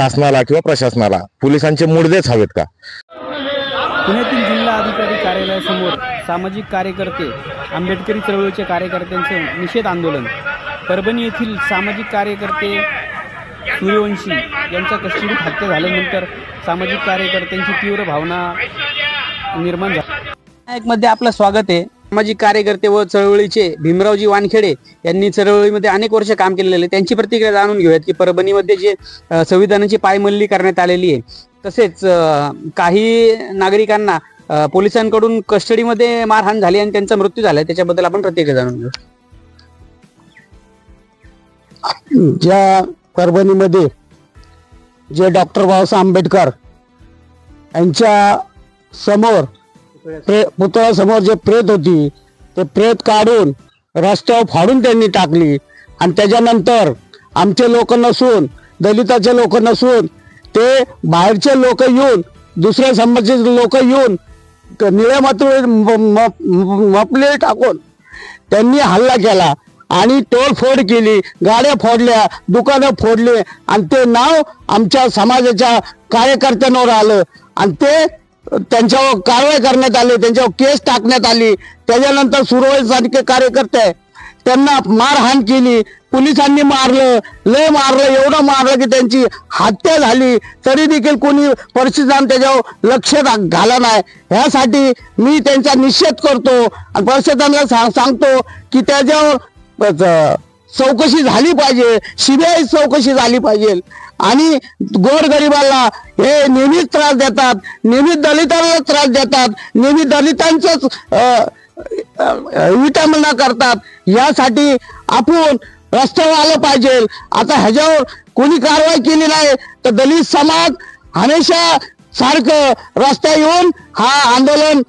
शासनाला किंवा प्रशासनाला पोलिसांचे मुडदेच हवेत का? पुण्यातील जिल्हा अधिकारी कार्यालयासमोर सामाजिक कार्यकर्ते आंबेडकरी चळवळीच्या कार्यकर्त्यांचं निषेध आंदोलन. परभणी येथील सामाजिक कार्यकर्ते सूर्यवंशी यांच्या कस्टडीत हत्या झाल्यानंतर सामाजिक कार्यकर्त्यांची तीव्र भावना निर्माण झाली. मध्ये आपलं स्वागत आहे. सामाजिक कार्यकर्ते व चळवळीचे भीमरावजी वानखेडे यांनी चळवळीमध्ये अनेक वर्ष काम केलेले आहे. त्यांची प्रतिक्रिया जाणून घेऊयात की परभणीमध्ये जे संविधानाची पायमल्ली करण्यात आलेली आहे तसेच काही नागरिकांना पोलिसांकडून कस्टडीमध्ये मारहाण झाली आणि त्यांचा मृत्यू झाला त्याच्याबद्दल आपण प्रतिक्रिया जाणून घेऊ ज्या परभणीमध्ये जे डॉक्टर बाबासाहेब आंबेडकर यांच्या समोर प्रे पुतळासमोर जे प्रेत होती ते प्रेत काढून रस्त्यावर फाडून त्यांनी टाकली. आणि त्याच्यानंतर आमचे लोक नसून दलिताचे लोक नसून ते बाहेरचे लोक येऊन दुसऱ्या समाजाचे लोक येऊन निळ्या मात्र मपले टाकून त्यांनी हल्ला केला. आणि तोडफोड केली गाड्या फोडल्या दुकानं फोडले. आणि ते नाव आमच्या समाजाच्या कार्यकर्त्यांवर आलं. आणि ते त्यांच्यावर कारवाई करण्यात आली त्यांच्यावर केस टाकण्यात आली. त्याच्यानंतर सुरवाईसारखे कार्यकर्ते त्यांना मारहाण केली. पोलिसांनी मारलं लय मारलं एवढं मारलं की त्यांची हत्या झाली. तरी देखील कोणी परिस्थितीनं त्याच्यावर लक्ष घाला नाही. ह्यासाठी मी त्यांचा निषेध करतो. आणि परिस्थितीला सांगतो की त्याच्यावर चौकशी झाली पाहिजे. सीबीआय चौकशी झाली पाहिजे. आणि गोरगरिबाला हे नेहमीच त्रास देतात. नेहमी दलितांना त्रास देतात. नेहमी दलितांचंच विटामना करतात. यासाठी आपण रस्त्यावर आलं पाहिजे. आता ह्याच्यावर कोणी कारवाई केली नाही तर दलित समाज हमेशा सारखं रस्त्या येऊन हा आंदोलन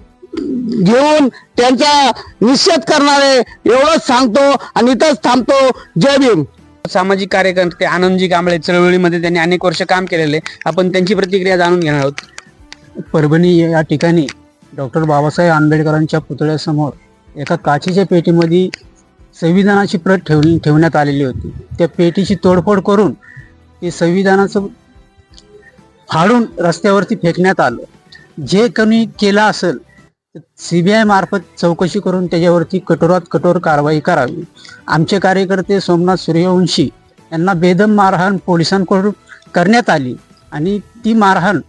घेऊन त्यांचा निषेध करणार एवढंच सांगतो आणि इथंच थांबतो. जय भीम. सामाजिक कार्यकर्ते आनंदजी कांबळे चळवळीमध्ये त्यांनी अनेक वर्ष काम केलेले. आहे. आपण त्यांची प्रतिक्रिया जाणून घेणार आहोत. परभणी या ठिकाणी डॉक्टर बाबासाहेब आंबेडकरांच्या पुतळ्यासमोर एका काचेच्या पेटीमध्ये संविधानाची प्रत ठेवली ठेवण्यात आलेली होती. त्या पेटीची तोडफोड करून ते संविधानाचं फाडून रस्त्यावरती फेकण्यात आलं. जे कोणी केलं असेल सीबीआय मार्फत चौकशी करून त्याच्यावरती कठोरात कठोर कारवाई करावी. आमचे कार्यकर्ते सोमनाथ सूर्यवंशी यांना बेदम मारहाण पोलिसांकडून करण्यात आली आणि ती मारहाण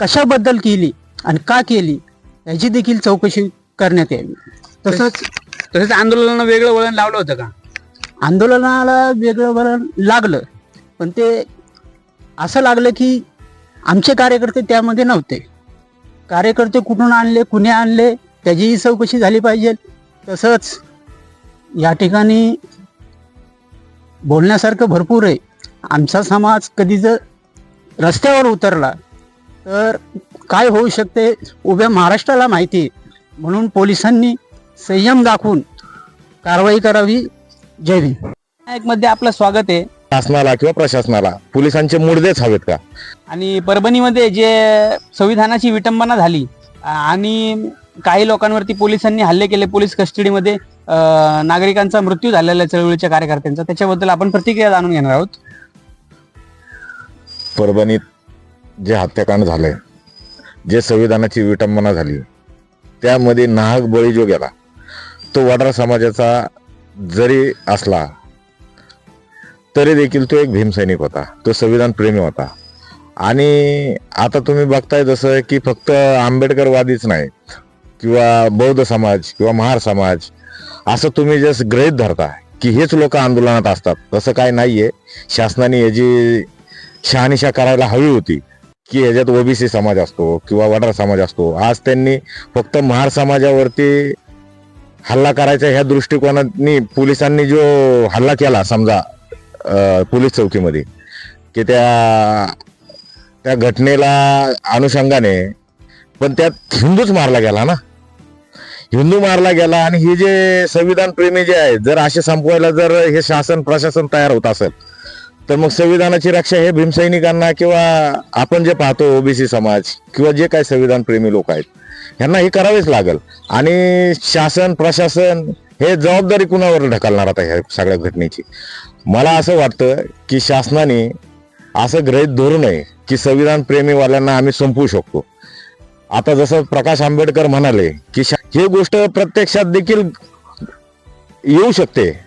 कशाबद्दल केली आणि का केली याची देखील चौकशी करण्यात यावी. तसंच तसेच आंदोलनाला वेगळं वळण लावलं होतं का? आंदोलनाला वेगळं वळण लागलं. पण ते असं लागलं की आमचे कार्यकर्ते त्यामध्ये नव्हते. कार्यकर्ते कुठून आणले कुणी आणले त्याचीही चौकशी झाली पाहिजे. तसंच या ठिकाणी बोलण्यासारखं भरपूर आहे. आमचा समाज कधी जर रस्त्यावर उतरला तर काय होऊ शकते उभ्या महाराष्ट्राला माहिती आहे. म्हणून पोलिसांनी संयम दाखवून कारवाई करावी. जय भीममध्ये आपलं स्वागत आहे. शासनाला किंवा प्रशासनाला? पोलिसांचे मुडदेच हवेत का? आणि परभणीमध्ये जे संविधानाची विटंबना झाली आणि काही लोकांवरती पोलिसांनी हल्ले केले पोलीस कस्टडीमध्ये नागरिकांचा मृत्यू झालेला चळवळीच्या कार्यकर्त्यांचा त्याच्याबद्दल आपण प्रतिक्रिया जाणून घेणार आहोत. परभणीत जे हत्याकांड झालंय जे संविधानाची विटंबना झाली त्यामध्ये नाहक बळी जो गेला तो वडार समाजाचा जरी असला तरी देखील तो एक भीमसैनिक होता. तो संविधान प्रेमी होता. आणि आता तुम्ही बघताय जसं की फक्त आंबेडकरवादीच नाहीत किंवा बौद्ध समाज किंवा महार समाज असं तुम्ही जस ग्रहित धरता की हेच लोक आंदोलनात असतात तसं काय नाहीये. शासनाने याची शहानिशा करायला हवी होती की ह्याच्यात ओबीसी समाज असतो किंवा वडार समाज असतो. आज त्यांनी फक्त महार समाजावरती हल्ला करायचा ह्या दृष्टिकोनाने पोलिसांनी जो हल्ला केला समजा पोलीस चौकीमध्ये की त्या त्या घटनेला अनुषंगाने पण त्यात हिंदूच मारला गेला ना. हिंदू मारला गेला आणि हे जे संविधान प्रेमी जे आहेत जर असे संपवायला जर हे शासन प्रशासन तयार होत असेल तर मग संविधानाची रक्षा हे भीमसैनिकांना किंवा आपण जे पाहतो ओबीसी समाज किंवा जे काही संविधान प्रेमी लोक आहेत ह्यांना हे करावेच लागेल. आणि शासन प्रशासन हे जबाबदारी कुणावर ढकलणार आता ह्या सगळ्या घटनेची? मला असं वाटतं की शासनाने असं ग्रहित धरू नये की संविधान प्रेमीवाल्यांना आम्ही संपवू शकतो. आता जसं प्रकाश आंबेडकर म्हणाले की शा- ही गोष्ट प्रत्यक्षात देखील येऊ शकते.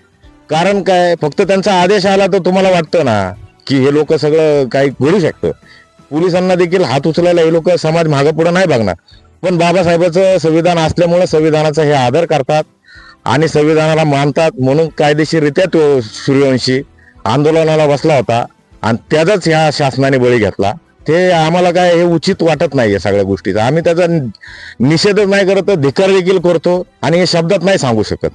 कारण काय? फक्त त्यांचा आदेश आला तर तुम्हाला वाटतं ना की हे लोक सगळं काही घडू शकतं. पोलिसांना देखील हात उचलायला हे लोक समाज मागं पुढे नाही बघणार. पण बाबासाहेबाचं संविधान असल्यामुळे संविधानाचा हे आदर करतात. आणि संविधानाला मानतात म्हणून कायदेशीररित्या तो सूर्यवंशी आंदोलनाला बसला होता आणि त्याचाच ह्या शासनाने बळी घेतला. ते आम्हाला काय हे उचित वाटत नाही या सगळ्या गोष्टीचा. आम्ही त्याचा निषेधच नाही करत तर धिकार देखील करतो आणि हे शब्दात नाही सांगू शकत.